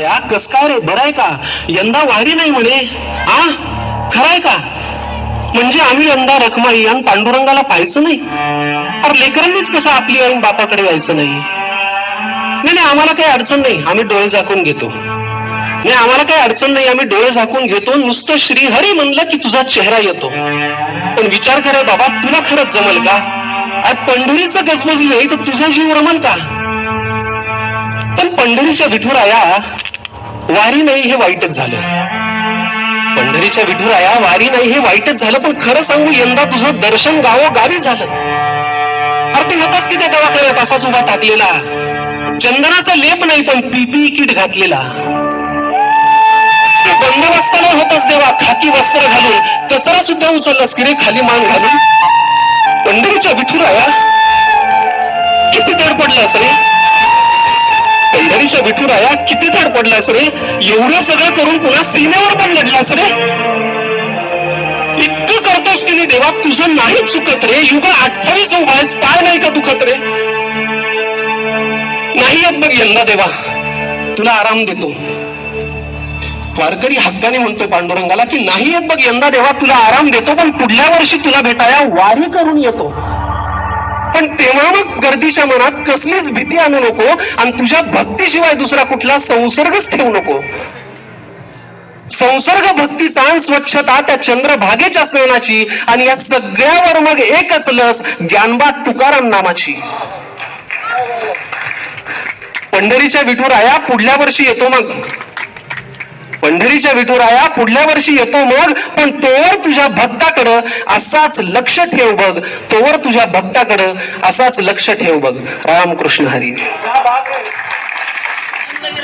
या कस काय रे? बराय का? यंदा वारी नाही म्हणे. आ? खराय का? म्हणजे आम्ही यंदा रखमाई आणि पांडुरंगाला पाहायचं नाही. अरे लेकरांनीच कसं आपली आईन बापाकडे यायचं नाही. नाही नाही आम्हाला काही अडचण नाही. आम्ही डोळे झाकून घेतो. नाही आम्हाला काही अडचण नाही. आम्ही डोळे झाकून घेतो. नुसतं श्रीहरी म्हणलं की तुझा चेहरा येतो. पण विचार करे बाबा तुला खरंच जमल का? आज पंढरीचं गजबजली नाही तर तुझा जीव रमल का? पण पंढरीच्या विठुराया वारी नाही हे वाईटच झालं. पंढरीच्या विठुराया वारी नाही हे वाईटच झालं पण खरं सांगू यंदा तुझं दर्शन गावोगावी झालं. अरे तू होतास की त्या दवाखान्यात? असाच उभा टाकलेला. चंदनाचा लेप नाही पण पीपी किट घातलेला. तू बंदोबस्ताला होतास देवा खाकी वस्त्र घालून. कचरा सुद्धा उचललास की रे खाली मान घालून. पंढरीच्या विठुराया किती धडपडलास रे? पंढरीच्या विठुराया किती धडपडलास रे? एवढं सगळं करून पुन्हा सीमेवर पण लढलास रे? इतकं करतोस की नाही देवा तुझं नाही चुकत रे. युग अठ्ठावीस उभायस पाय नाही का दुखत रे? नाही येत बघ यंदा देवा. तुला आराम देतो. वारकरी हक्काने म्हणतोय पांडुरंगाला की नाही येत बघ यंदा देवा तुला आराम देतो पण पुढल्या वर्षी तुला भेटाया वारी करून येतो. पण तेव्हा मग गर्दीच्या मनात कसलीच भीती आणू नको आणि तुझ्या भक्तीशिवाय दुसरा कुठला संसर्गच ठेवू नको. संसर्ग भक्तीचा आणि स्वच्छता त्या चंद्रभागेच्या स्नानाची आणि या सगळ्यावर मग एकच लस ज्ञानबा तुकाराम नामाची. पंढरीच्या विठुराया पुढल्या वर्षी येतो मग. पंढरीच्या विठुराया पुढल्या वर्षी येतो मग पण तोवर तुझ्या भक्ताकडं असाच लक्ष ठेव बघ. तोवर तुझ्या भक्ताकडं असाच लक्ष ठेव बघ. रामकृष्ण हरी.